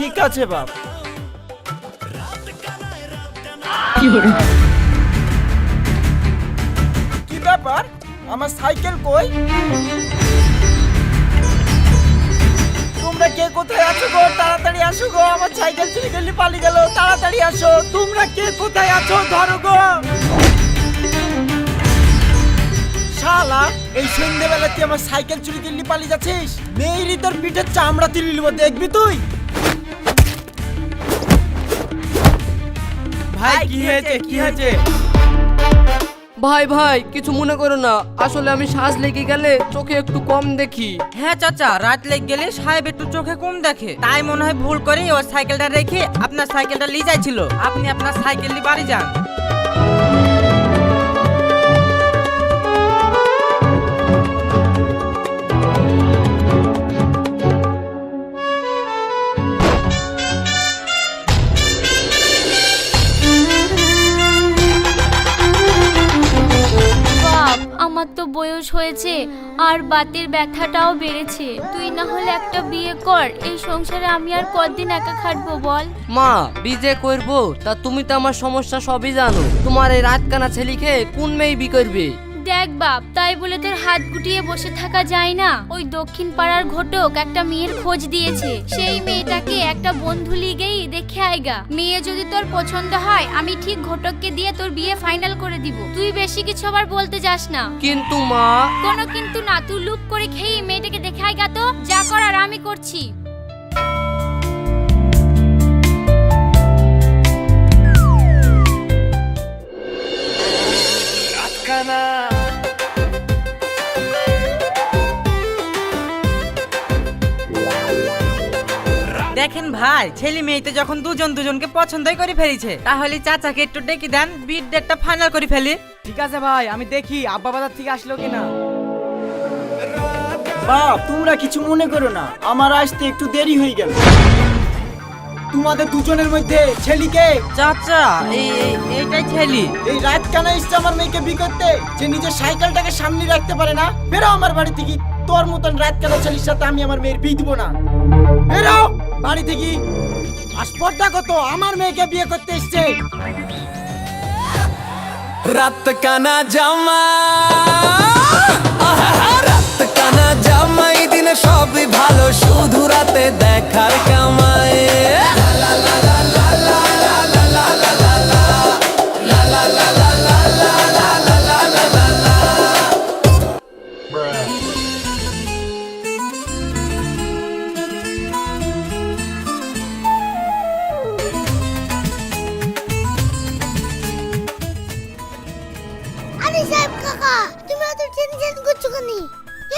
ঠিক আছে, বাপ। কি ব্যাপার? আমার সাইকেল কই? তোমরা কে কোথায় আছো গো? তাড়াতাড়ি আসো গো। আমার সাইকেল চুরি করলে পালিয়ে গেল। তাড়াতাড়ি আসো। তোমরা কে কোথায় আছো? ধরো গো। শালা, এই সন্ধ্যেবেলা তুই আমার সাইকেল চুরি করলি পালিয়ে যাচ্ছিস? মেয়েরই তোর পিঠের চামড়া তুলি দেখবি তুই? ভাই কি হয়েছে? কি হয়েছে? ভাই ভাই কিছু মনে করো না। আসলে আমি শ্বাস লেগে গেলে চোখে একটু কম দেখি। হ্যাঁ চাচা রাত লেগে গেলে সাহেব একটু চোখে কম দেখে। তাই মনে হয় ভুল করে ওর সাইকেলটা রেখে আপনার সাইকেলটা নিয়ে যাইছিল। আপনি আপনার সাইকেল নিয়ে বাড়ি যান। আমার তো বয়স হয়েছে আর বাতের ব্যথাটাও বেড়েছে। তুই না হলে একটা বিয়ে কর, এই সংসারে আমি আর কতদিন একা খাটবো বল। মা, বিজে করব? তা তুমি তো আমার সমস্যা সবই জানো। তোমার এই রাতকানা ছেলিকে কোন মেয়ে বি করবে? দেখ বাপ তাই বলে তোর হাত গুটিয়ে বসে থাকা যায় না। ওই দক্ষিণ পাড়ার ঘটক একটা মেয়ের খোঁজ দিয়েছে। সেই মেয়েটাকে একটা বন্ধু লিগেই দেখে আয়গা। মেয়ে যদি তোর পছন্দ হয় আমি ঠিক ঘটককে দিয়ে তোর বিয়ে ফাইনাল করে দিব। তুই বেশি কিছু আবার বলতে যাস না। কিন্তু মা কোনো কিন্তু না তুই লুপ করে খেয়ে মেয়েটাকে দেখে আয়গা তো? যা করার আমি করছি। দেখেন ভাই ছেলে মেয়েতে যখন দুজন দুজনকে পছন্দই করে ফেলেছে। তাহলে চাচাকে একটু ডেকে দেন বিট ডেটটা ফাইনাল করে ফেলি। ঠিক আছে ভাই আমি দেখি আব্বা বাজার থেকে আসলো কিনা। বাপ তোমরা কিছু মনে করো না আমার আসতে একটু দেরি হয়ে গেল। তোমাদের দুজনের মধ্যে ছেলিকে চাচা এই এই- এইটাই ছেলে। এই রাত কানা এসছে আমার মেয়েকে বি করতে? যে নিজের সাইকেলটাকে সামনে রাখতে পারে না? বেরো আমার বাড়ি থেকে তোর মতন রাত কানা ছেলির সাথে আমি আমার মেয়ের বিয়ে দিব না? বেরো! বাড়ি থেকে আসপর্দা কত? আমার মেয়েকে বিয়ে করতে এসছে। রাত কানা জামা রাত কানা জামাই দিনে সবই ভালো, শুধু রাতে দেখার কামায় আরে সাহেব কাকা। তুমি এত টেনশন করছ কেন?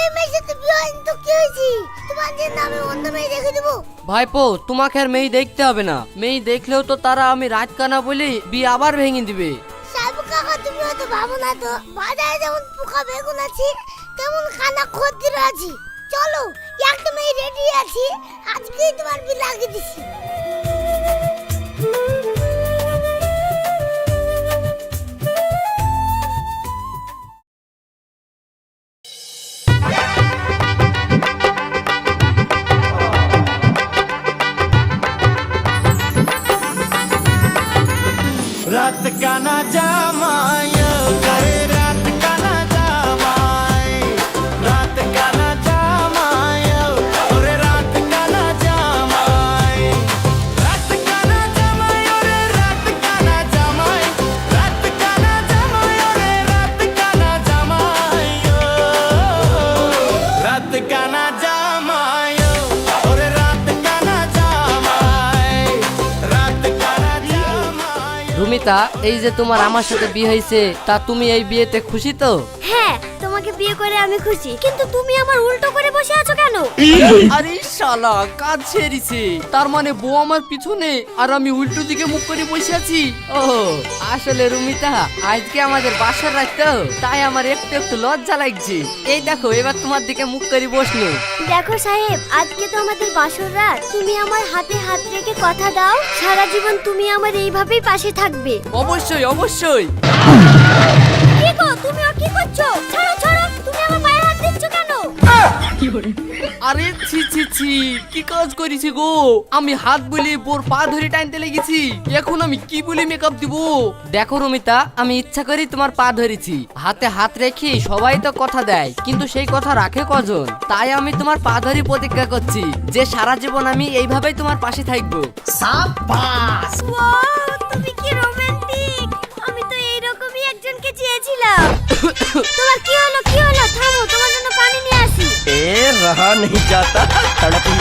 এই মেয়ের সাথে বিয়ে হয়নি তো কি হয়েছে? তোমার যে নামে অন্য মেয়ে রেখে দেবো। ভাইপো তোমাকে আর মেয়ে দেখতে হবে না। মেয়ে দেখলেও তো তারা আমি রাত কানা বলি বিয়ে আবার ভেঙে দিবে। সাহেব কাকা তুমি হয়তো ভাবো না তো বাজারে যেমন পোকা বেগুন আছে তেমন খানা খদ্দের আছে। চলো একটা মেয়ে রেডি আছি আজকেই তোমার বিয়ে লাগিয়ে দিছি। রাত কানা জামায় করে রুমিতা এই যে তোমার আমার সাথে বিয়ে হয়েছে, তা তুমি এই বিয়েতে খুশি তো? হ্যাঁ তোমাকে বিয়ে করে আমি খুশি কিন্তু তুমি আমার উল্টো করে বসে আছো কেন? আরে শালা কাজ ছেড়েছে তার মানে বউ আমার পিছনে আর আমি উল্টো দিকে মুখ করে বসে আছি। ও আসলে রুমিতা আজকে আমাদের বাসার রাত তো তাই আমার একটু একটু লজ্জা লাগছে। এই দেখো এবার তোমার দিকে মুখ করে বসল। দেখো সাহেব আজকে তো আমাদের বাসর রাত। তুমি আমার হাতে হাত রেখে কথা দাও সারা জীবন তুমি আমার এইভাবেই পাশে থাকবে। অবশ্যই অবশ্যই। কি গো তুমি আর কি করছ? ছাড়ো ছাড়ো তুমি আমার পায়ে হাত দিচ্ছ কেন? আরে ছি ছি ছি কি কাজ করেছি গো? আমি হাত বলে বোর পা ধরে টানতে লেগেছি। এখন আমি কি বলে মেকআপ দিব? দেখো রমিতা আমি ইচ্ছা করি তোমার পা ধরেছি। হাতে হাত রেখে সবাই তো কথা দেয় কিন্তু সেই কথা রাখে কজন? তাই আমি তোমার পা ধরে প্রতিজ্ঞা করছি যে সারা জীবন আমি এইভাবেই তোমার পাশে থাকব। ওয়াও তুমি কি রোমান্টিক তোমার কি হলো কি হলো থামো তোমার জন্য পানি নিয়ে আসি ए रहा नहीं जाता तड़प ही ऐसी है ना